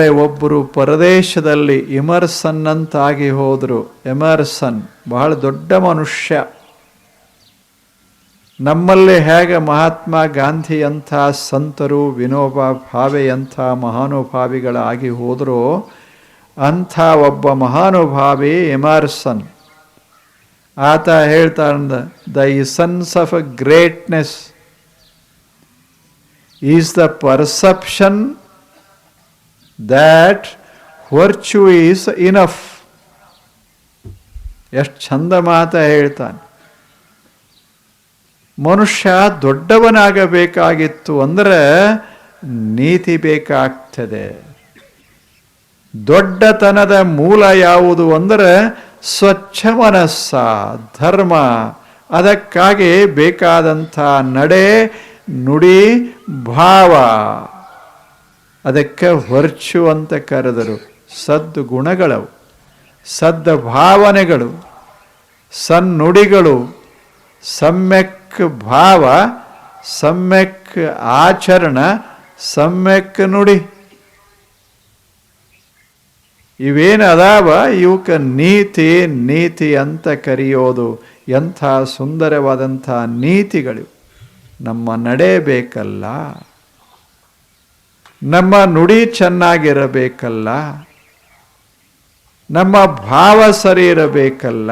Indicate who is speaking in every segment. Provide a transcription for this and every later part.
Speaker 1: ನಮ್ಮಲ್ಲೇ ಒಬ್ಬರು ಪರದೇಶದಲ್ಲಿ ಇಮರ್ಸನ್ ಅಂತಾಗಿ ಹೋದರು. ಎಮರ್ಸನ್ ಬಹಳ ದೊಡ್ಡ ಮನುಷ್ಯ. ನಮ್ಮಲ್ಲಿ ಹೇಗೆ ಮಹಾತ್ಮ ಗಾಂಧಿಯಂಥ ಸಂತರು, ವಿನೋಬ ಭಾವೆಯಂಥ ಮಹಾನುಭಾವಿಗಳಾಗಿ ಹೋದರೂ, ಅಂಥ ಒಬ್ಬ ಮಹಾನುಭಾವಿ ಎಮರ್ಸನ್ ಆತ ಹೇಳ್ತಾನೆ the essence of a greatness is the perception that virtue is enough ಎಷ್ಟು ಚಂದ ಮಾತ ಹೇಳ್ತಾನೆ. ಮನುಷ್ಯ ದೊಡ್ಡವನಾಗಬೇಕಾಗಿತ್ತು ಅಂದರೆ ನೀತಿ ಬೇಕಾಗ್ತದೆ. ದೊಡ್ಡತನದ ಮೂಲ ಯಾವುದು ಅಂದರೆ ಸ್ವಚ್ಛ ಮನಸ್ಸ ಧರ್ಮ. ಅದಕ್ಕಾಗಿ ಬೇಕಾದಂಥ ನಡೆ, ನುಡಿ, ಭಾವ. ಅದಕ್ಕೆ ವರ್ಚು ಅಂತ ಕರೆದರು. ಸದ್ದು ಗುಣಗಳವು, ಸದ್ದ ಭಾವನೆಗಳು, ಸನ್ನುಡಿಗಳು, ಸಮ್ಯಕ್ ಭಾವ, ಸಮ್ಯಕ್ ಆಚರಣ, ಸಮ್ಯಕ್ ನುಡಿ. ಇವೇನು ಅದಾವ? ಇವಕ್ಕೆ ನೀತಿ ನೀತಿ ಅಂತ ಕರೆಯೋದು. ಎಂಥ ಸುಂದರವಾದಂಥ ನೀತಿಗಳು ನಮ್ಮ ನಡೆ ಬೇಕಲ್ಲ. ನಮ್ಮ ನುಡಿ ಚೆನ್ನಾಗಿರಬೇಕಲ್ಲ, ನಮ್ಮ ಭಾವ ಸರಿ ಇರಬೇಕಲ್ಲ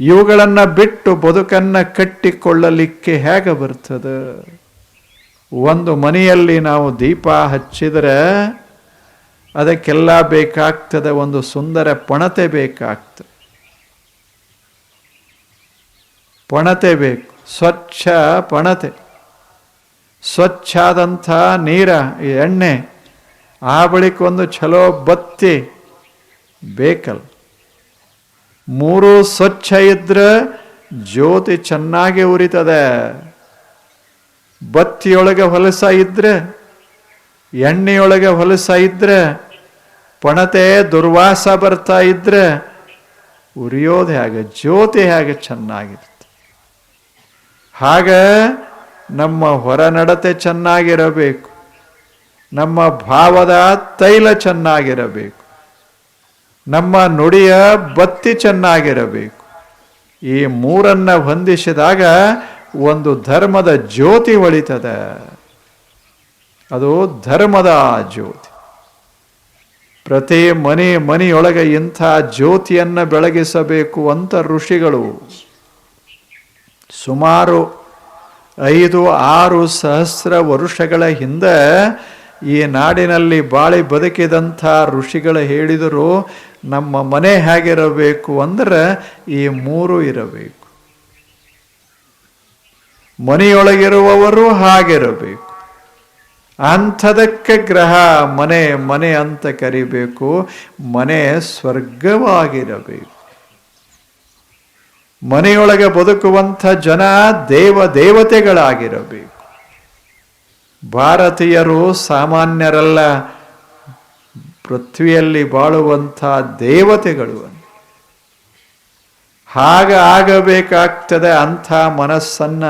Speaker 1: ಇವುಗಳನ್ನು ಬಿಟ್ಟು ಬದುಕನ್ನು ಕಟ್ಟಿಕೊಳ್ಳಲಿಕ್ಕೆ ಹೇಗೆ ಬರ್ತದೆ? ಒಂದು ಮನೆಯಲ್ಲಿ ನಾವು ದೀಪ ಹಚ್ಚಿದರೆ ಅದಕ್ಕೆಲ್ಲ ಬೇಕಾಗ್ತದೆ ಒಂದು ಸುಂದರ ಪಣತೆ ಬೇಕಾಗ್ತದೆ. ಪಣತೆ ಬೇಕು, ಸ್ವಚ್ಛ ಪಣತೆ. ಸ್ವಚ್ಛ ಆದಂಥ ನೀರ ಎಣ್ಣೆ, ಆ ಬಳಿಕ ಒಂದು ಚಲೋ ಬತ್ತಿ ಬೇಕಲ್ಲ. ಮೂರು ಸ್ವಚ್ಛ ಇದ್ರೆ ಜ್ಯೋತಿ ಚೆನ್ನಾಗಿ ಉರಿತದೆ. ಬತ್ತಿಯೊಳಗೆ ಹೊಲಸ ಇದ್ರೆ, ಎಣ್ಣೆಯೊಳಗೆ ಹೊಲಸ ಇದ್ರೆ, ಪಣತೆ, ದುರ್ವಾಸ ಬರ್ತಾ ಇದ್ರೆ ಉರಿಯೋದು ಹೇಗೆ, ಜ್ಯೋತಿ ಹೇಗೆ ಚೆನ್ನಾಗಿರುತ್ತೆ. ಹಾಗೆ ನಮ್ಮ ಹೊರನಡತೆ ಚೆನ್ನಾಗಿರಬೇಕು. ನಮ್ಮ ಭಾವದ ತೈಲ ಚೆನ್ನಾಗಿರಬೇಕು. ನಮ್ಮ ನುಡಿಯ ಬತ್ತಿ ಚೆನ್ನಾಗಿರಬೇಕು. ಈ ಮೂರನ್ನು ಹೊಂದಿಸಿದಾಗ ಒಂದು ಧರ್ಮದ ಜ್ಯೋತಿ ಒಳಿತದ. ಅದು ಧರ್ಮದ ಜ್ಯೋತಿ. ಪ್ರತಿ ಮನೆ ಮನೆಯೊಳಗೆ ಇಂಥ ಜ್ಯೋತಿಯನ್ನು ಬೆಳಗಿಸಬೇಕು ಅಂತ ಋಷಿಗಳು. ಸುಮಾರು ಐದು ಆರು ಸಹಸ್ರ ವರುಷಗಳ ಹಿಂದೆ ಈ ನಾಡಿನಲ್ಲಿ ಬಾಳಿ ಬದುಕಿದಂಥ ಋಷಿಗಳು ಹೇಳಿದರು, ನಮ್ಮ ಮನೆ ಹೇಗಿರಬೇಕು ಅಂದ್ರೆ ಈ ಮೂರು ಇರಬೇಕು. ಮನೆಯೊಳಗಿರುವವರು ಹಾಗಿರಬೇಕು. ಅಂಥದಕ್ಕೆ ಗ್ರಹ ಮನೆ ಮನೆ ಅಂತ ಕರಿಬೇಕು, ಮನೆ ಸ್ವರ್ಗವಾಗಿರಬೇಕು. ಮನೆಯೊಳಗೆ ಬದುಕುವಂಥ ಜನ ದೇವ ದೇವತೆಗಳಾಗಿರಬೇಕು. ಭಾರತೀಯರು ಸಾಮಾನ್ಯರಲ್ಲ, ಪೃಥ್ವಿಯಲ್ಲಿ ಬಾಳುವಂಥ ದೇವತೆಗಳು ಹಾಗ ಆಗಬೇಕಾಗ್ತದೆ, ಅಂಥ ಮನಸ್ಸನ್ನ,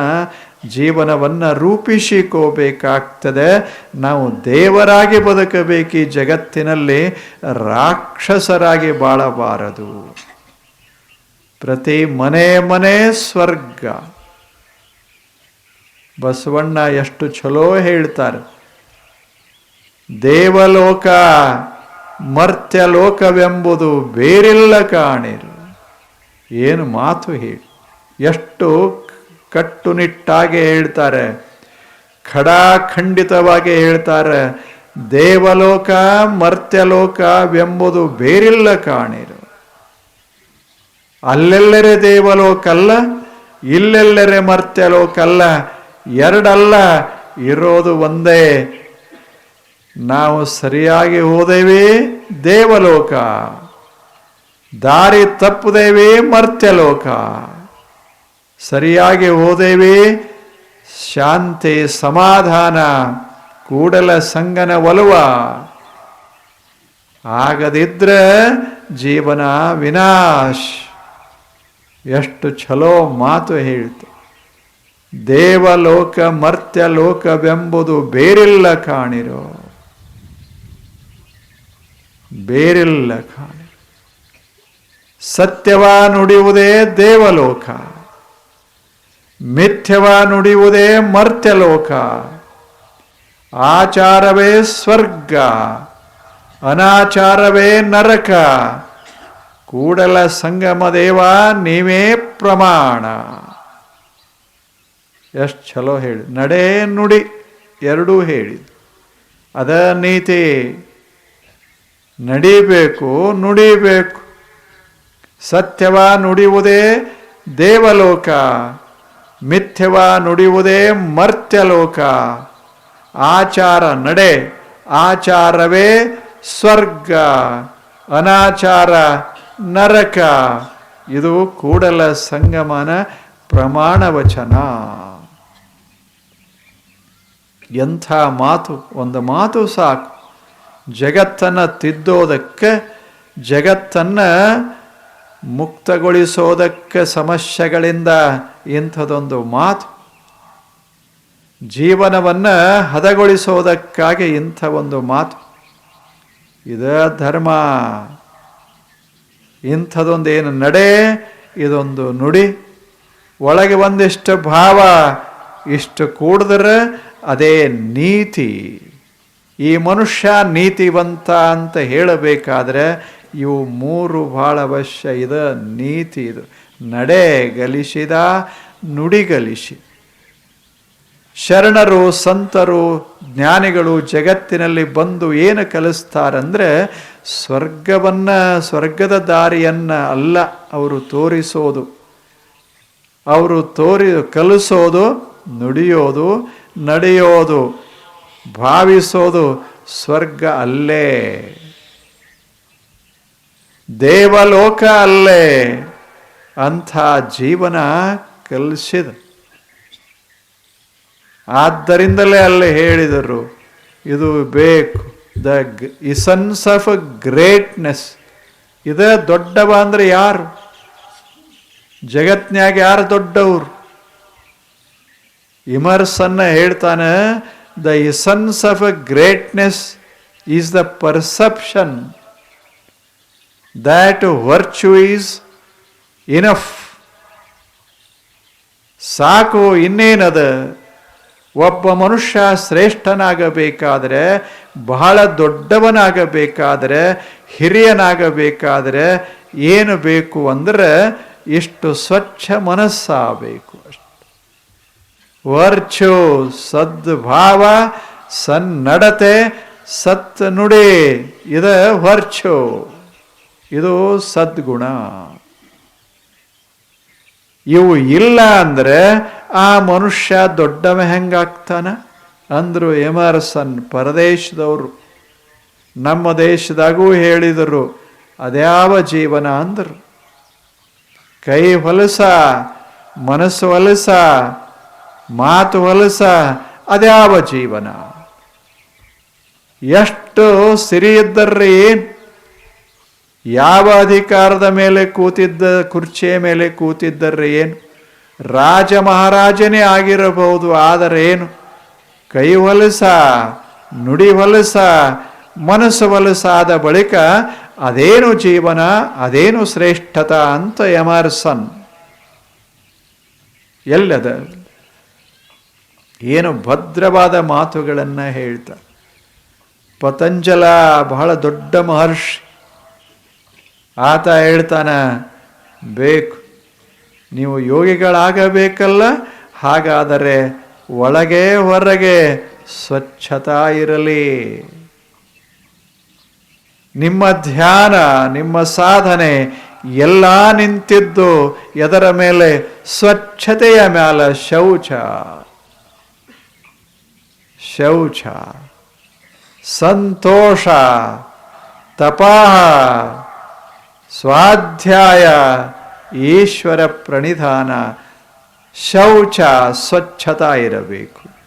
Speaker 1: ಜೀವನವನ್ನ ರೂಪಿಸಿಕೋಬೇಕಾಗ್ತದೆ. ನಾವು ದೇವರಾಗಿ ಬದುಕಬೇಕು ಈ ಜಗತ್ತಿನಲ್ಲಿ, ರಾಕ್ಷಸರಾಗಿ ಬಾಳಬಾರದು. ಪ್ರತಿ ಮನೆ ಮನೆ ಸ್ವರ್ಗ. ಬಸವಣ್ಣ ಎಷ್ಟು ಚಲೋ ಹೇಳ್ತಾರೆ. ದೇವಲೋಕ ಮರ್ತ್ಯಲೋಕವೆಂಬುದು ಬೇರಿಲ್ಲ ಕಾಣಿರು. ಏನು ಮಾತು ಹೇಳಿ. ಎಷ್ಟು ಕಟ್ಟುನಿಟ್ಟಾಗಿ ಹೇಳ್ತಾರೆ. ಖಡಾಖಂಡಿತವಾಗಿ ಹೇಳ್ತಾರೆ. ದೇವಲೋಕ ಮರ್ತ್ಯಲೋಕವೆಂಬುದು ಬೇರಿಲ್ಲ ಕಾಣಿರು. ಅಲ್ಲೆಲ್ಲರೆ ದೇವಲೋಕಲ್ಲ, ಇಲ್ಲೆಲ್ಲರೆ ಮರ್ತ್ಯಲೋಕಲ್ಲ, ಎರಡಲ್ಲ ಇರೋದು ಒಂದೇ. ನಾವು ಸರಿಯಾಗಿ ಹೋದೇವಿ ದೇವಲೋಕ, ದಾರಿ ತಪ್ಪುದೇವಿ ಮರ್ತ್ಯಲೋಕ. ಸರಿಯಾಗಿ ಹೋದೇವಿ ಶಾಂತಿ ಸಮಾಧಾನ, ಕೂಡಲ ಸಂಗನ ಒಲುವ. ಆಗದಿದ್ರೆ ಜೀವನ ವಿನಾಶ್. ಎಷ್ಟು ಛಲೋ ಮಾತು ಹೇಳ್ತು. ದೇವಲೋಕ ಮರ್ತ್ಯ ಲೋಕವೆಂಬುದು ಬೇರಿಲ್ಲ ಕಾಣಿರೋ. ಬೇರಿಲ್ಲ ಕಾಣಿ. ಸತ್ಯವ ನುಡಿಯುವುದೇ ದೇವಲೋಕ. ಮಿಥ್ಯವ ನುಡಿಯುವುದೇ ಮರ್ತ್ಯಲೋಕ. ಆಚಾರವೇ ಸ್ವರ್ಗ. ಅನಾಚಾರವೇ ನರಕ. ಕೂಡಲ ಸಂಗಮ ದೇವ, ನೀವೇ ಪ್ರಮಾಣ. ಎಷ್ಟು ಚಲೋ ಹೇಳಿ. ನಡೆ ನುಡಿ ಎರಡೂ ಹೇಳಿ. ಅದ ನೀತಿ. ನಡಿಬೇಕು, ನುಡಿಬೇಕು. ಸತ್ಯವ ನುಡಿಯುವುದೇ ದೇವಲೋಕ. ಮಿಥ್ಯವ ನುಡಿಯುವುದೇ ಮರ್ತ್ಯಲೋಕ. ಆಚಾರ ನಡೆ, ಆಚಾರವೇ ಸ್ವರ್ಗ. ಅನಾಚಾರ ನರಕ. ಇದು ಕೂಡಲ ಸಂಗಮನ ಪ್ರಮಾಣ ವಚನ ಎಂಥ ಮಾತು? ಒಂದು ಮಾತು ಸಾಕು. ಜಗತ್ತನ್ನು ತಿದ್ದೋದಕ್ಕೆ, ಜಗತ್ತನ್ನು ಮುಕ್ತಗೊಳಿಸೋದಕ್ಕೆ ಸಮಸ್ಯೆಗಳಿಂದ ಇಂಥದೊಂದು ಮಾತು. ಜೀವನವನ್ನು ಹದಗೊಳಿಸೋದಕ್ಕಾಗಿ ಇಂಥ ಒಂದು ಮಾತು. ಇದ ಧರ್ಮ. ಇಂಥದೊಂದು ಏನು ನಡೆ, ಇದೊಂದು ನುಡಿ. ಒಳಗೆ ಒಂದಿಷ್ಟು ಭಾವ, ಇಷ್ಟು ಕೂಡಿದ್ರೆ ಅದೇ ನೀತಿ. ಈ ಮನುಷ್ಯ ನೀತಿವಂತ ಅಂತ ಹೇಳಬೇಕಾದ್ರೆ ಇವು ಮೂರು ಭಾಳ ಅವಶ್ಯ. ಇದ ನೀತಿ ಇದು. ನಡೆ ಗಲಿಸಿದ, ನುಡಿ ಗಲಿಸಿ. ಶರಣರು, ಸಂತರು, ಜ್ಞಾನಿಗಳು ಜಗತ್ತಿನಲ್ಲಿ ಬಂದು ಏನು ಕಲಿಸ್ತಾರಂದ್ರೆ ಸ್ವರ್ಗವನ್ನ, ಸ್ವರ್ಗದ ದಾರಿಯನ್ನು ಅಲ್ಲ, ಅವರು ತೋರಿಸೋದು. ಅವರು ತೋರಿ, ಕಲಿಸೋದು, ನುಡಿಯೋದು, ನಡೆಯೋದು, ಭಾವಿಸೋದು ಸ್ವರ್ಗ ಅಲ್ಲೇ. ದೇವಲೋಕ ಅಲ್ಲೇ. ಅಂಥ ಜೀವನ ಕಲಿಸಿದ. ಆದ್ದರಿಂದಲೇ ಅಲ್ಲಿ ಹೇಳಿದರು, ಇದು ಬೇಕು. ದ ಇಸನ್ಸ್ ಆಫ್ ಗ್ರೇಟ್ನೆಸ್ ಇದ ದೊಡ್ಡವ ಅಂದರೆ ಯಾರು? ಜಗತ್ನ್ಯಾಗ ಯಾರು ದೊಡ್ಡವ್ರು? ಇಮರ್ಸನ್ನ ಹೇಳ್ತಾನೆ the essence of a greatness is the perception that virtue is enough ಸಾಕು ಇನ್ನೇನದ? ಒಬ್ಬ ಮನುಷ್ಯ ಶ್ರೇಷ್ಠನಾಗಬೇಕಾದರೆ, ಬಹಳ ದೊಡ್ಡವನಾಗಬೇಕಾದರೆ, ಹಿರಿಯನಾಗಬೇಕಾದರೆ ಏನು ಬೇಕು ಅಂದರೆ ಇಷ್ಟು ಸ್ವಚ್ಛ ಮನಸ್ಸಾಗಬೇಕು ಅಷ್ಟು. ವರ್ಚು ಸದ್ಭಾವ ಸನ್ನಡತೆ ಸತ್ ನುಡಿ ಇದ ವರ್ಚು. ಇದು ಸದ್ಗುಣ. ಇವು ಇಲ್ಲ ಅಂದ್ರೆ ಆ ಮನುಷ್ಯ ದೊಡ್ಡವ ಹೆಂಗಾಗ್ತಾನ? ಅಂದರು ಎಮರ್ಸನ್ ಪರದೇಶದವರು. ನಮ್ಮ ದೇಶದಾಗೂ ಹೇಳಿದರು, ಅದ್ಯಾವ ಜೀವನ ಅಂದರು. ಕೈ ಹೊಲಸ, ಮನಸ್ಸು ಹೊಲಸ, ಮಾತು ಹೊಲಸ, ಅದ್ಯಾವ ಜೀವನ? ಎಷ್ಟು ಸಿರಿ ಇದ್ದರ್ರಿ ಯಾವ ಅಧಿಕಾರದ ಮೇಲೆ ಕೂತಿದ್ದ, ಕುರ್ಚಿಯ ಮೇಲೆ ಕೂತಿದ್ದರ್ರಿ ಏನು? ರಾಜ ಮಹಾರಾಜನೇ ಆಗಿರಬಹುದು, ಆದರೆ ಏನು? ಕೈ ಹೊಲಸ, ನುಡಿ ಹೊಲಸ, ಮನಸ್ಸು ಹೊಲಸಾದ ಬಳಿಕ ಅದೇನು ಜೀವನ, ಅದೇನು ಶ್ರೇಷ್ಠತ ಅಂತ ಎಮರ್ಸನ್ ಎಲ್ಲದ ಏನು ಭದ್ರವಾದ ಮಾತುಗಳನ್ನು ಹೇಳ್ತಾ. ಪತಂಜಲ ಬಹಳ ದೊಡ್ಡ ಮಹರ್ಷಿ. ಆತ ಹೇಳ್ತಾನ, ಬೇಕು ನೀವು ಯೋಗಿಗಳಾಗಬೇಕಲ್ಲ? ಹಾಗಾದರೆ ಒಳಗೆ ಹೊರಗೆ ಸ್ವಚ್ಛತಾ ಇರಲಿ. ನಿಮ್ಮ ಧ್ಯಾನ, ನಿಮ್ಮ ಸಾಧನೆ ಎಲ್ಲ ನಿಂತಿದ್ದು ಎದರ ಮೇಲೆ ಸ್ವಚ್ಛತೆಯ ಮ್ಯಾಲ ಶೌಚ. ಶೌಚ. ಸಂತೋಷ. ತಪಾಹ. ಸ್ವಾಧ್ಯಾಯ. ಈಶ್ವರ ಪ್ರಣಿಧಾನ ಶೌಚ ಸ್ವಚ್ಛತಾ ಇರಬೇಕು.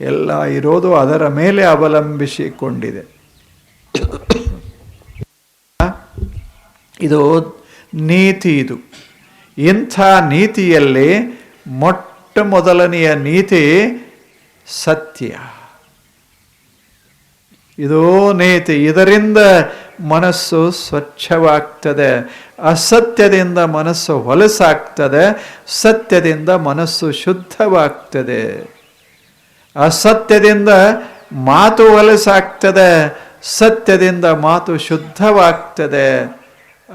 Speaker 1: ಎಲ್ಲ ಇರೋದು ಅದರ ಮೇಲೆ ಅವಲಂಬಿಸಿಕೊಂಡಿದೆ. ಇದು ನೀತಿ ಇದು. ಇಂಥ ನೀತಿಯಲ್ಲಿ ಮೊಟ್ಟ ಮೊದಲನೆಯ ನೀತಿ ಸತ್ಯ. ಇದೋ ನೀತಿ, ಇದರಿಂದ ಮನಸ್ಸು ಸ್ವಚ್ಛವಾಗ್ತದೆ. ಅಸತ್ಯದಿಂದ ಮನಸ್ಸು ಹೊಲಸಾಗ್ತದೆ, ಸತ್ಯದಿಂದ ಮನಸ್ಸು ಶುದ್ಧವಾಗ್ತದೆ. ಅಸತ್ಯದಿಂದ ಮಾತು ಹೊಲಸಾಗ್ತದೆ, ಸತ್ಯದಿಂದ ಮಾತು ಶುದ್ಧವಾಗ್ತದೆ.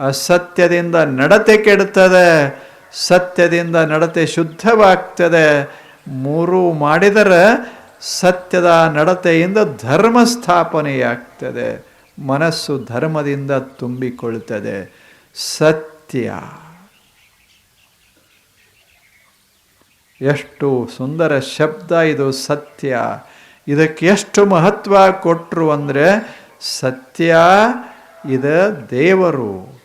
Speaker 1: ಅಸತ್ಯದಿಂದ ನಡತೆ ಕೆಡುತ್ತದೆ, ಸತ್ಯದಿಂದ ನಡತೆ ಶುದ್ಧವಾಗ್ತದೆ. ಮೂರು ಮಾಡಿದರೆ ಸತ್ಯದ ನಡತೆಯಿಂದ ಧರ್ಮ ಸ್ಥಾಪನೆಯಾಗ್ತದೆ. ಮನಸ್ಸು ಧರ್ಮದಿಂದ ತುಂಬಿಕೊಳ್ತದೆ. ಸತ್ಯ. ಎಷ್ಟು ಸುಂದರ ಶಬ್ದ ಇದು ಸತ್ಯ. ಇದಕ್ಕೆ ಎಷ್ಟು ಮಹತ್ವ ಕೊಟ್ಟರು ಅಂದರೆ ಸತ್ಯ ಇದ ದೇವರು.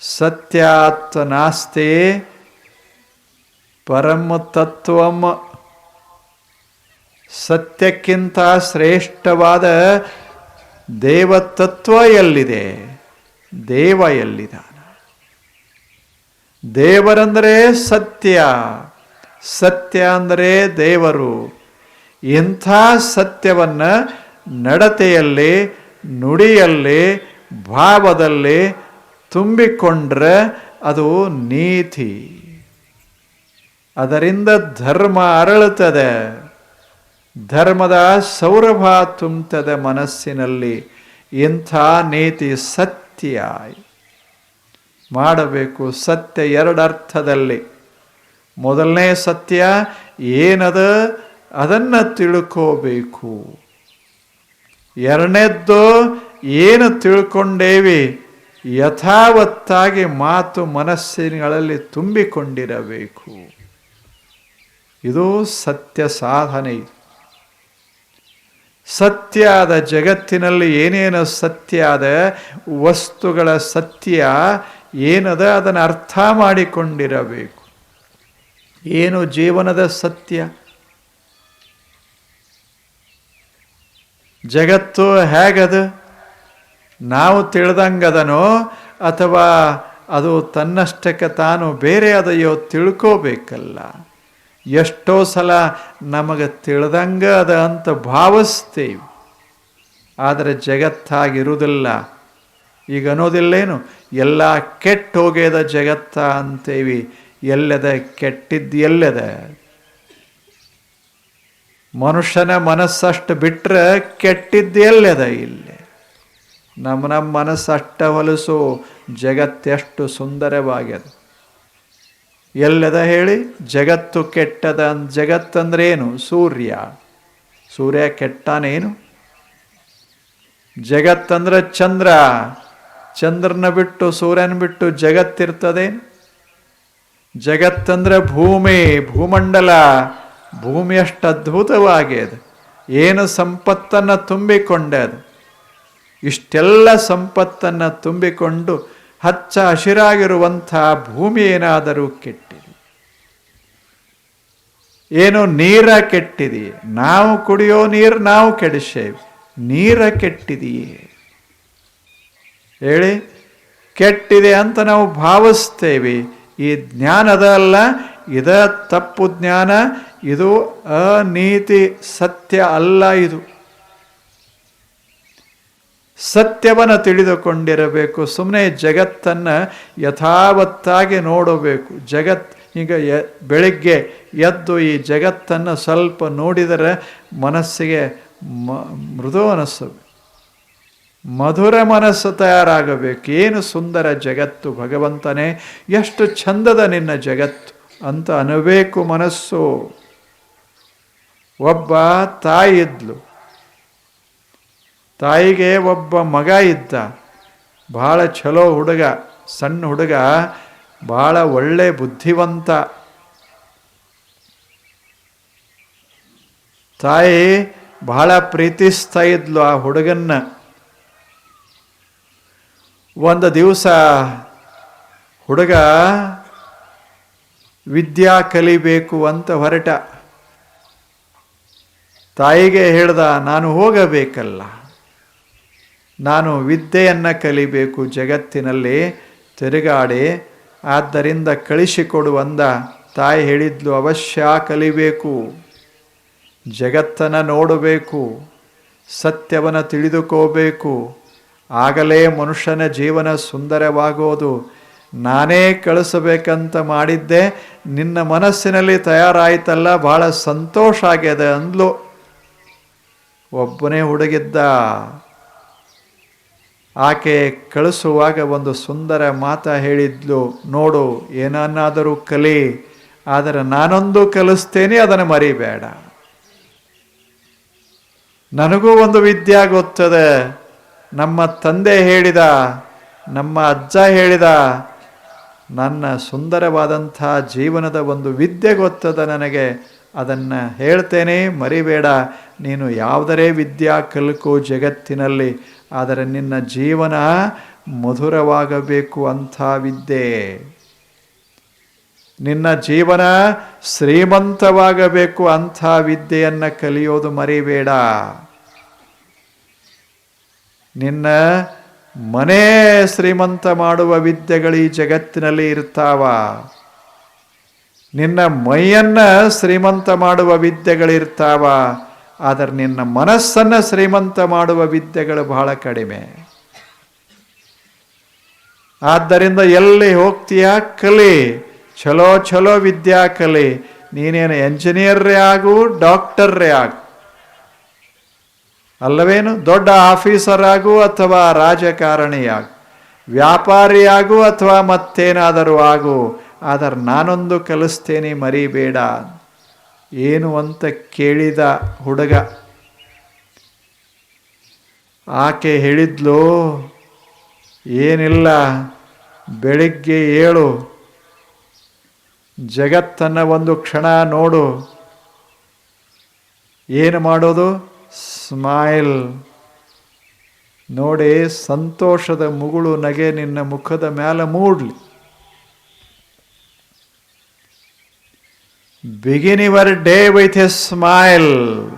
Speaker 1: ಸತ್ಯಾತ್ ನಾಸ್ತಿ ಪರಮ ತತ್ವಂ ಸತ್ಯಕ್ಕಿಂತ ಶ್ರೇಷ್ಠವಾದ ದೇವತತ್ವ ಎಲ್ಲಿದೆ? ದೇವ ಎಲ್ಲಿದ್ದಾನ? ದೇವರಂದರೆ ಸತ್ಯ ಸತ್ಯ ಅಂದರೆ ದೇವರು. ಇಂಥ ಸತ್ಯವನ್ನು ನಡತೆಯಲ್ಲಿ, ನುಡಿಯಲ್ಲಿ, ಭಾವದಲ್ಲಿ ತುಂಬಿಕೊಂಡ್ರೆ ಅದು ನೀತಿ. ಅದರಿಂದ ಧರ್ಮ ಅರಳುತ್ತದೆ. ಧರ್ಮದ ಸೌರಭ ತುಂಬುತ್ತದೆ ಮನಸ್ಸಿನಲ್ಲಿ ಇಂಥ ನೀತಿ ಸತ್ಯ. ಮಾಡಬೇಕು ಸತ್ಯ ಎರಡರ್ಥದಲ್ಲಿ ಮೊದಲನೇ ಸತ್ಯ ಏನದ? ಅದನ್ನು ತಿಳ್ಕೋಬೇಕು. ಎರಡನೇದ್ದು ಏನು ತಿಳ್ಕೊಂಡೇವಿ? ಯಥಾವತ್ತಾಗಿ ಮಾತು ಮನಸ್ಸಿನಲ್ಲಿ ತುಂಬಿಕೊಂಡಿರಬೇಕು. ಇದು ಸತ್ಯ ಸಾಧನೆ. ಸತ್ಯದ ಜಗತ್ತಿನಲ್ಲಿ ಏನೇನು ಸತ್ಯದ ವಸ್ತುಗಳ ಸತ್ಯ ಏನದ ಅದನ್ನು ಅರ್ಥ ಮಾಡಿಕೊಂಡಿರಬೇಕು. ಏನು ಜೀವನದ ಸತ್ಯ? ಜಗತ್ತು ಹೇಗದು? ನಾವು ತಿಳಿದಂಗದನೋ ಅಥವಾ ಅದು ತನ್ನಷ್ಟಕ್ಕೆ ತಾನು ಬೇರೆ ಅದೆಯೋ ತಿಳ್ಕೋಬೇಕಲ್ಲ. ಎಷ್ಟೋ ಸಲ ನಮಗೆ ತಿಳಿದಂಗ ಅದ ಅಂತ ಭಾವಿಸ್ತೇವೆ. ಆದರೆ ಜಗತ್ತಾಗಿರುವುದಿಲ್ಲ. ಈಗ ಅನ್ನೋದಿಲ್ಲೇನು? ಎಲ್ಲ ಕೆಟ್ಟ ಹೋಗ್ಯದ ಜಗತ್ತ ಅಂತೇವಿ. ಎಲ್ಲದ ಕೆಟ್ಟಿದ್ದು ಎಲ್ಲದ? ಮನುಷ್ಯನ ಮನಸ್ಸಷ್ಟು ಬಿಟ್ಟರೆ ಕೆಟ್ಟಿದ್ದು ಎಲ್ಲದ ಇಲ್ಲಿ? ನಮ್ಮ ನಮ್ಮ ಮನಸ್ಸಷ್ಟ ಹೊಲಸು, ಜಗತ್ತೆಷ್ಟು ಸುಂದರವಾಗ್ಯದ. ಎಲ್ಲದ ಹೇಳಿ? ಜಗತ್ತು ಕೆಟ್ಟದ ಜಗತ್ತಂದ್ರೇನು? ಸೂರ್ಯ. ಸೂರ್ಯ ಕೆಟ್ಟಾನೇನು? ಜಗತ್ತಂದ್ರೆ ಚಂದ್ರ. ಚಂದ್ರನ ಬಿಟ್ಟು ಸೂರ್ಯನ ಬಿಟ್ಟು ಜಗತ್ತಿರ್ತದೇನು? ಜಗತ್ತಂದ್ರೆ ಭೂಮಿ, ಭೂಮಂಡಲ. ಭೂಮಿ ಅಷ್ಟು ಅದ್ಭುತವಾಗ್ಯದ. ಏನು ಸಂಪತ್ತನ್ನು ತುಂಬಿಕೊಂಡದು? ಇಷ್ಟೆಲ್ಲ ಸಂಪತ್ತನ್ನು ತುಂಬಿಕೊಂಡು ಹಚ್ಚ ಹಸಿರಾಗಿರುವಂಥ ಭೂಮಿ ಏನಾದರೂ ಕೆಟ್ಟಿದೆ ಏನು ನೀರ ಕೆಟ್ಟಿದೆಯೇ ನಾವು ಕುಡಿಯೋ ನೀರು ನಾವು ಕೆಡಿಸೇವೆ. ನೀರ ಕೆಟ್ಟಿದೆಯೇ? ಹೇಳಿ, ಕೆಟ್ಟಿದೆ ಅಂತ ನಾವು ಭಾವಿಸ್ತೇವೆ. ಈ ಜ್ಞಾನದ ಅಲ್ಲ, ಇದ ತಪ್ಪು ಜ್ಞಾನ, ಇದು ಅನೀತಿ ಸತ್ಯ ಅಲ್ಲ ಇದು. ಸತ್ಯವನ್ನು ತಿಳಿದುಕೊಂಡಿರಬೇಕು. ಸುಮ್ಮನೆ ಜಗತ್ತನ್ನು ಯಥಾವತ್ತಾಗಿ ನೋಡಬೇಕು. ಜಗತ್ ಈಗ ಎ, ಬೆಳಗ್ಗೆ ಎದ್ದು ಈ ಜಗತ್ತನ್ನು ಸ್ವಲ್ಪ ನೋಡಿದರೆ ಮನಸ್ಸಿಗೆ ಮ, ಮೃದು ಮನಸ್ಸು ಮಧುರ ಮನಸ್ಸು ತಯಾರಾಗಬೇಕು. ಏನು ಸುಂದರ ಜಗತ್ತು ಭಗವಂತನೇ, ಎಷ್ಟು ಚಂದದ ನಿನ್ನ ಜಗತ್ತು ಅಂತ ಅನ್ನಬೇಕು ಮನಸ್ಸು. ಒಬ್ಬ ತಾಯಿ ಇದ್ಲು ತಾಯಿಗೆ ಒಬ್ಬ ಮಗ ಇದ್ದ. ಭಾಳ ಚಲೋ ಹುಡುಗ, ಸಣ್ಣ ಹುಡುಗ, ಭಾಳ ಒಳ್ಳೆ ಬುದ್ಧಿವಂತ. ತಾಯಿ ಬಹಳ ಪ್ರೀತಿಸ್ತಾ ಇದ್ಲು ಆ ಹುಡುಗನ್ನ. ಒಂದು ದಿವಸ ಹುಡುಗ, ವಿದ್ಯಾ ಕಲಿಬೇಕು ಅಂತ ಹೊರಟ. ತಾಯಿಗೆ ಹೇಳ್ದ, ನಾನು ಹೋಗಬೇಕಲ್ಲ. ನಾನು ವಿದ್ಯೆಯನ್ನು ಕಲಿಬೇಕು ಜಗತ್ತಿನಲ್ಲಿ ತಿರುಗಾಡಿ, ಆದ್ದರಿಂದ ಕಳಿಸಿಕೊಡುವಂದ ತಾಯಿ ಹೇಳಿದ್ಲು, ಅವಶ್ಯ ಕಲಿಬೇಕು, ಜಗತ್ತನ್ನು ನೋಡಬೇಕು, ಸತ್ಯವನ್ನು ತಿಳಿದುಕೋಬೇಕು, ಆಗಲೇ ಮನುಷ್ಯನ ಜೀವನ ಸುಂದರವಾಗೋದು. ನಾನೇ ಕಳಿಸಬೇಕಂತ ಮಾಡಿದ್ದೆ, ನಿನ್ನ ಮನಸ್ಸಿನಲ್ಲಿ ತಯಾರಾಯಿತಲ್ಲ ಭಾಳ ಸಂತೋಷ ಆಗ್ಯದ ಅಂದ್ಲು. ಒಬ್ಬನೇ ಹುಡುಗಿದ್ದ. ಆಕೆ ಕಳಿಸುವಾಗ ಒಂದು ಸುಂದರ ಮಾತ ಹೇಳಿದ್ಲು, ನೋಡು, ಏನನ್ನಾದರೂ ಕಲಿ, ಆದರೆ ನಾನೊಂದು ಕಲಿಸ್ತೇನೆ, ಅದನ್ನು ಮರಿಬೇಡ. ನನಗೂ ಒಂದು ವಿದ್ಯೆ ಗೊತ್ತದೆ ನಮ್ಮ ತಂದೆ ಹೇಳಿದ, ನಮ್ಮ ಅಜ್ಜ ಹೇಳಿದ, ನನ್ನ ಸುಂದರವಾದಂಥ ಜೀವನದ ಒಂದು ವಿದ್ಯೆ ಗೊತ್ತದ ನನಗೆ. ಅದನ್ನು ಹೇಳ್ತೇನೆ, ಮರಿಬೇಡ. ನೀನು ಯಾವುದರೇ ವಿದ್ಯಾ ಕಲ್ಕು ಜಗತ್ತಿನಲ್ಲಿ, ಆದರೆ ನಿನ್ನ ಜೀವನ ಮಧುರವಾಗಬೇಕು ಅಂಥ ವಿದ್ಯೆ. ನಿನ್ನ ಜೀವನ ಶ್ರೀಮಂತವಾಗಬೇಕು ಅಂಥ ವಿದ್ಯೆಯನ್ನು ಕಲಿಯೋದು ಮರಿಬೇಡ. ನಿನ್ನ ಮನೆ ಶ್ರೀಮಂತ ಮಾಡುವ ವಿದ್ಯೆಗಳು ಈ ಜಗತ್ತಿನಲ್ಲಿ ಇರ್ತಾವ. ನಿನ್ನ ಮೈಯನ್ನು ಶ್ರೀಮಂತ ಮಾಡುವ ವಿದ್ಯೆಗಳಿರ್ತಾವ. ಆದರೆ ನಿನ್ನ ಮನಸ್ಸನ್ನು ಶ್ರೀಮಂತ ಮಾಡುವ ವಿದ್ಯೆಗಳು ಬಹಳ ಕಡಿಮೆ. ಆದ್ದರಿಂದ ಎಲ್ಲಿ ಹೋಗ್ತೀಯಾ? ಕಲಿ. ಚಲೋ ಚಲೋ ವಿದ್ಯಾ ಕಲಿ. ನೀನೇನು ಎಂಜಿನಿಯರ್ರೇ ಆಗು, ಡಾಕ್ಟರ್ರೇ ಆಗು. ಅಲ್ಲವೇನು? ದೊಡ್ಡ ಆಫೀಸರ್ ಆಗು ಅಥವಾ ರಾಜಕಾರಣಿಯಾಗು ವ್ಯಾಪಾರಿಯಾಗು ಅಥವಾ ಮತ್ತೇನಾದರೂ ಆಗು. ಆದರೆ ನಾನೊಂದು ಕಲಿಸ್ತೇನೆ, ಮರಿಬೇಡ ಏನು ಅಂತ ಕೇಳಿದ ಹುಡುಗ, ಆಕೆ ಹೇಳಿದ್ಲು, ಏನಿಲ್ಲ, ಬೆಳಿಗ್ಗೆ ಏಳು, ಜಗತ್ತನ್ನು ಒಂದು ಕ್ಷಣ ನೋಡು, ಏನು ಮಾಡೋದು? ಸ್ಮೈಲ್. ನೋಡಿ, ಸಂತೋಷದ ಮುಗುಳು ನಗೆ ನಿನ್ನ ಮುಖದ ಮೇಲೆ ಮೂಡ್ಲಿ. Begin your day with a smile.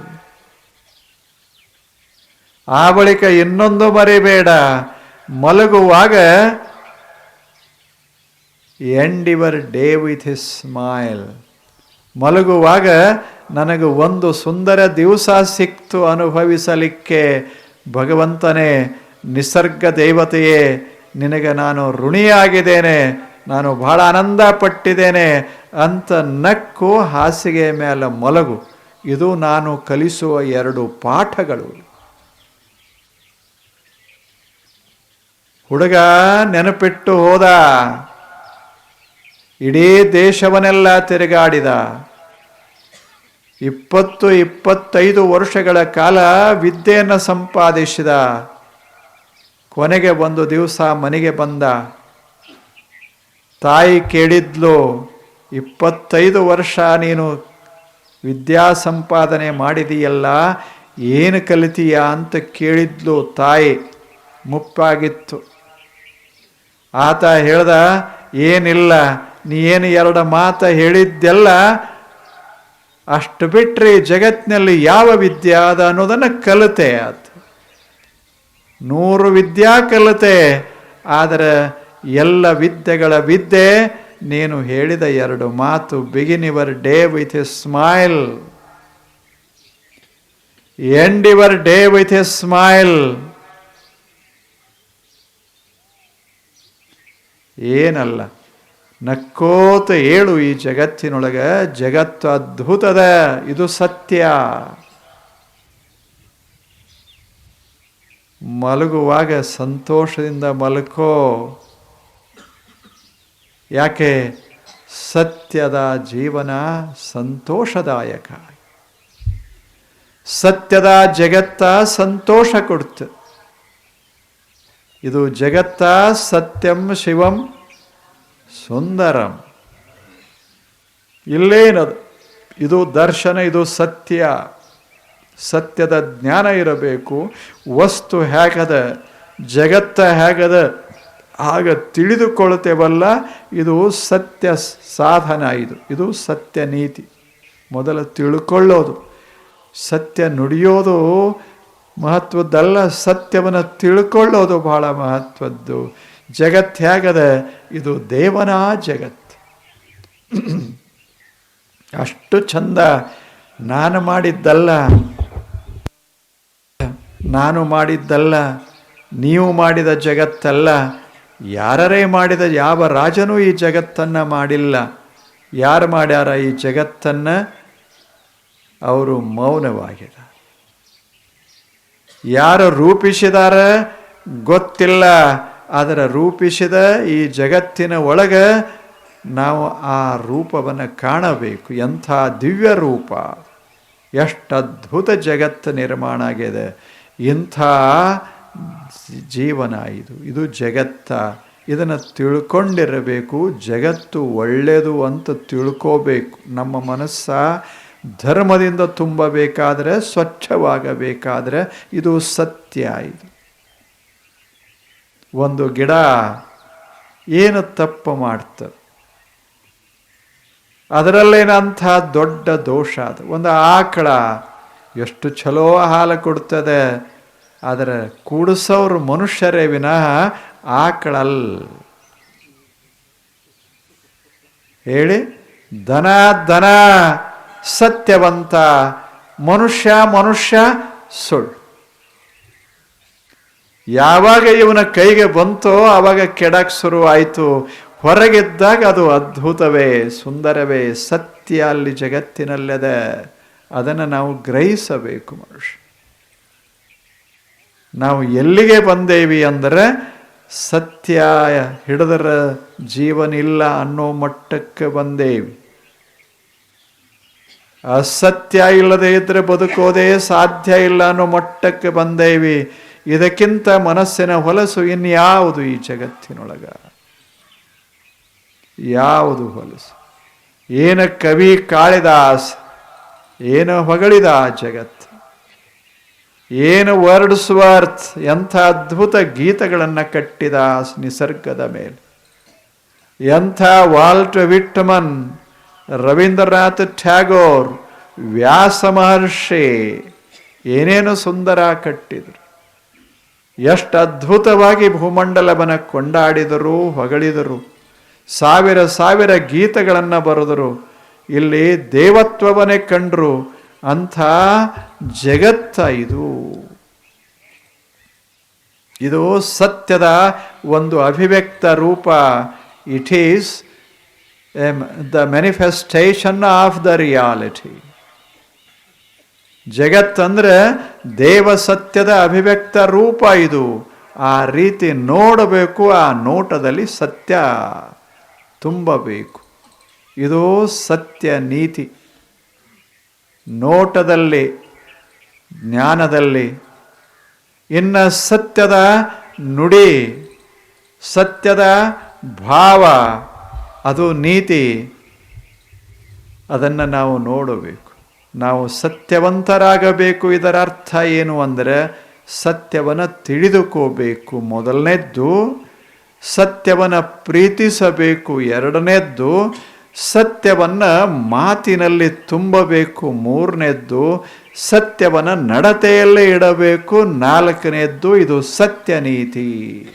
Speaker 1: ಆ ಬಳಿಕ ಇನ್ನೊಂದು ಮರಿಬೇಡ ಮಲಗುವಾಗ end your day with a smile ಮಲಗುವಾಗ ನನಗೆ ಒಂದು ಸುಂದರ ದಿವಸ ಸಿಕ್ತು ಅನುಭವಿಸಲಿಕ್ಕೆ. ಭಗವಂತನೇ, ನಿಸರ್ಗ ದೇವತೆಯೇ, ನಿನಗೆ ನಾನು ಋಣಿಯಾಗಿದ್ದೇನೆ. ನಾನು ಬಹಳ ಆನಂದ ಪಟ್ಟಿದ್ದೇನೆ ಅಂತ ನಕ್ಕು ಹಾಸಿಗೆ ಮೇಲೆ ಮಲಗು. ಇದು ನಾನು ಕಲಿಸುವ ಎರಡು ಪಾಠಗಳು. ಹುಡುಗ ನೆನಪಿಟ್ಟು ಹೋದ. ಇಡೀ ದೇಶವನ್ನೆಲ್ಲ ತಿರುಗಾಡಿದ. ಇಪ್ಪತ್ತು ಇಪ್ಪತ್ತೈದು ವರ್ಷಗಳ ಕಾಲ ವಿದ್ಯೆಯನ್ನು ಸಂಪಾದಿಸಿದ. ಕೊನೆಗೆ ಒಂದು ದಿವಸ ಮನೆಗೆ ಬಂದ. ತಾಯಿ ಕೇಳಿದ್ಲು ಇಪ್ಪತ್ತೈದು ವರ್ಷ ನೀನು ವಿದ್ಯಾ ಸಂಪಾದನೆ ಮಾಡಿದೀಯಲ್ಲ, ಏನು ಕಲಿತೀಯ ಅಂತ ಕೇಳಿದ್ಲು ತಾಯಿ. ಮುಪ್ಪಾಗಿತ್ತು. ಆತ ಹೇಳ್ದ, ಏನಿಲ್ಲ, ನೀ ಏನು ಎರಡು ಮಾತ ಹೇಳಿದ್ದೆಲ್ಲ ಅಷ್ಟು ಬಿಟ್ಟರೆ ಜಗತ್ತಿನಲ್ಲಿ ಯಾವ ವಿದ್ಯೆ ಅದ ಅನ್ನೋದನ್ನು ಕಲಿತೆ ಆತ. ನೂರು ವಿದ್ಯಾ ಕಲಿತೆ, ಆದರೆ ಎಲ್ಲ ವಿದ್ಯೆಗಳ ವಿದ್ಯೆ ನೀನು ಹೇಳಿದ ಎರಡು ಮಾತು begin your day with a smile end your day with a smile ಏನಲ್ಲ, ನಕ್ಕೋತ ಏಳು ಈ ಜಗತ್ತಿನೊಳಗೆ, ಜಗತ್ತು ಅದ್ಭುತದ, ಇದು ಸತ್ಯ. ಮಲಗುವಾಗ ಸಂತೋಷದಿಂದ ಮಲಕೋ. ಯಾಕೆ ಸತ್ಯದ ಜೀವನ ಸಂತೋಷದಾಯಕ? ಸತ್ಯದ ಜಗತ್ತ ಸಂತೋಷ ಕೊಡ್ತು. ಇದು ಜಗತ್ತ ಸತ್ಯಂ ಶಿವಂ ಸುಂದರಂ. ಇಲ್ಲೇನದು? ಇದು ದರ್ಶನ, ಇದು ಸತ್ಯ. ಸತ್ಯದ ಜ್ಞಾನ ಇರಬೇಕು. ವಸ್ತು ಹೇಗದ? ಜಗತ್ತ ಹೇಗದ? ಆಗ ತಿಳಿದುಕೊಳ್ಳುತ್ತೇವಲ್ಲ, ಇದು ಸತ್ಯ ಸಾಧನ ಇದು. ಇದು ಸತ್ಯ ನೀತಿ. ಮೊದಲು ತಿಳ್ಕೊಳ್ಳೋದು. ಸತ್ಯ ನುಡಿಯೋದು ಮಹತ್ವದ್ದಲ್ಲ, ಸತ್ಯವನ್ನು ತಿಳ್ಕೊಳ್ಳೋದು ಬಹಳ ಮಹತ್ವದ್ದು. ಜಗತ್ತು ಇದು ದೇವನ ಜಗತ್ತು ಅಷ್ಟು ಚಂದ ನಾನು ಮಾಡಿದ್ದಲ್ಲ ನಾನು ಮಾಡಿದ್ದಲ್ಲ, ನೀವು ಮಾಡಿದ ಜಗತ್ತಲ್ಲ ಯಾರರೇ ಮಾಡಿದ ಯಾವ ರಾಜನೂ ಈ ಜಗತ್ತನ್ನು ಮಾಡಿಲ್ಲ. ಯಾರು ಮಾಡ್ಯಾರ ಈ ಜಗತ್ತನ್ನು? ಅವರು ಮೌನವಾಗಿದ್ದಾರೆ. ಯಾರು ರೂಪಿಸಿದಾರ? ಗೊತ್ತಿಲ್ಲ. ಅದರ ರೂಪಿಸಿದ ಈ ಜಗತ್ತಿನ ಒಳಗೆ ನಾವು ಆ ರೂಪವನ್ನು ಕಾಣಬೇಕು. ಎಂಥ ದಿವ್ಯ ರೂಪ. ಎಷ್ಟು ಅದ್ಭುತ ಜಗತ್ತು ನಿರ್ಮಾಣ ಆಗಿದೆ. ಇಂಥ ಜೀವನ ಇದು. ಇದು ಜಗತ್ತ. ಇದನ್ನು ತಿಳ್ಕೊಂಡಿರಬೇಕು. ಜಗತ್ತು ಒಳ್ಳೆಯದು ಅಂತ ತಿಳ್ಕೋಬೇಕು. ನಮ್ಮ ಮನಸ್ಸ ಧರ್ಮದಿಂದ ತುಂಬಬೇಕಾದರೆ, ಸ್ವಚ್ಛವಾಗಬೇಕಾದರೆ ಇದು ಸತ್ಯ ಇದು. ಒಂದು ಗಿಡ ಏನು ತಪ್ಪು ಮಾಡ್ತದೆ ಅದರಲ್ಲೇನಂಥ ದೊಡ್ಡ ದೋಷ ಅದು. ಒಂದು ಆಕಳ ಎಷ್ಟು ಚಲೋ ಹಾಲು ಕೊಡ್ತದೆ? ಆದರೆ ಕೂಡಿಸೋರು ಮನುಷ್ಯರೇ ವಿನಃ ಆಕಳಲ್. ಹೇಳಿ? ದನ ದನ ಸತ್ಯವಂತ, ಮನುಷ್ಯ ಮನುಷ್ಯ ಸುಳ್ಳು ಯಾವಾಗ ಇವನ ಕೈಗೆ ಬಂತೋ ಆವಾಗ ಕೆಡಕ್ ಶುರು ಆಯಿತು. ಹೊರಗಿದ್ದಾಗ ಅದು ಅದ್ಭುತವೇ, ಸುಂದರವೇ, ಸತ್ಯ ಅಲ್ಲಿ ಜಗತ್ತಿನಲ್ಲದೆ. ಅದನ್ನು ನಾವು ಗ್ರಹಿಸಬೇಕು ಮನುಷ್ಯ. ನಾವು ಎಲ್ಲಿಗೆ ಬಂದೇವಿ ಅಂದರೆ ಸತ್ಯ ಜೀವನ ಜೀವನಿಲ್ಲ ಅನ್ನೋ ಮಟ್ಟಕ್ಕೆ ಬಂದೇವಿ. ಅಸತ್ಯ ಇಲ್ಲದೆ ಇದ್ರೆ ಬದುಕೋದೇ ಸಾಧ್ಯ ಇಲ್ಲ ಅನ್ನೋ ಮಟ್ಟಕ್ಕೆ ಬಂದೇವಿ. ಇದಕ್ಕಿಂತ ಮನಸ್ಸಿನ ಹೊಲಸು ಇನ್ಯಾವುದು ಈ ಜಗತ್ತಿನೊಳಗ? ಯಾವುದು ಹೊಲಸು? ಏನ ಕವಿ ಕಾಳಿದಾಸ್, ಏನ ಹೊಗಳಿದ ಜಗತ್ತು? ಏನು ವರ್ಡ್ಸ್ ವರ್ತ್ ಎಂಥ ಅದ್ಭುತ ಗೀತಗಳನ್ನು ಕಟ್ಟಿದ ನಿಸರ್ಗದ ಮೇಲೆ. ಎಂಥ ವಾಲ್ಟ್ ವಿಟ್ಮನ್, ರವೀಂದ್ರನಾಥ್ ಟ್ಯಾಗೋರ್, ವ್ಯಾಸ ಮಹರ್ಷಿ ಏನೇನು ಸುಂದರ ಕಟ್ಟಿದರು. ಎಷ್ಟು ಅದ್ಭುತವಾಗಿ ಭೂಮಂಡಲವನ್ನು ಕೊಂಡಾಡಿದರು, ಹೊಗಳಿದರು. ಸಾವಿರ ಸಾವಿರ ಗೀತಗಳನ್ನು ಬರೆದರು. ಇಲ್ಲಿ ದೇವತ್ವವನ್ನೇ ಕಂಡರು. ಅಂಥ ಜಗತ್ತ ಇದು ಇದು ಸತ್ಯದ ಒಂದು ಅಭಿವ್ಯಕ್ತ ರೂಪ. It is the manifestation of the reality ಜಗತ್ತಂದರೆ ದೇವ ಸತ್ಯದ ಅಭಿವ್ಯಕ್ತ ರೂಪ ಇದು. ಆ ರೀತಿ ನೋಡಬೇಕು, ಆ ನೋಟದಲ್ಲಿ ಸತ್ಯ ತುಂಬಬೇಕು. ಇದು ಸತ್ಯ ನೀತಿ. ನೋಟದಲ್ಲಿ, ಜ್ಞಾನದಲ್ಲಿ, ಇನ್ನು ಸತ್ಯದ ನುಡಿ, ಸತ್ಯದ ಭಾವ, ಅದು ನೀತಿ, ಅದನ್ನು ನಾವು ನೋಡಬೇಕು. ನಾವು ಸತ್ಯವಂತರಾಗಬೇಕು, ಇದರ ಅರ್ಥ ಏನು ಅಂದರೆ ಸತ್ಯವನ್ನು ತಿಳಿದುಕೋಬೇಕು. ಮೊದಲನೇದ್ದು ಸತ್ಯವನ್ನು ಪ್ರೀತಿಸಬೇಕು. ಎರಡನೇದ್ದು ಸತ್ಯವನ್ನು ಮಾತಿನಲ್ಲಿ ತುಂಬಬೇಕು. ಮೂರನೇದ್ದು ಸತ್ಯವನ್ನು ನಡತೆಯಲ್ಲೇ ಇಡಬೇಕು. ನಾಲ್ಕನೇದ್ದು ಇದು ಸತ್ಯ ನೀತಿ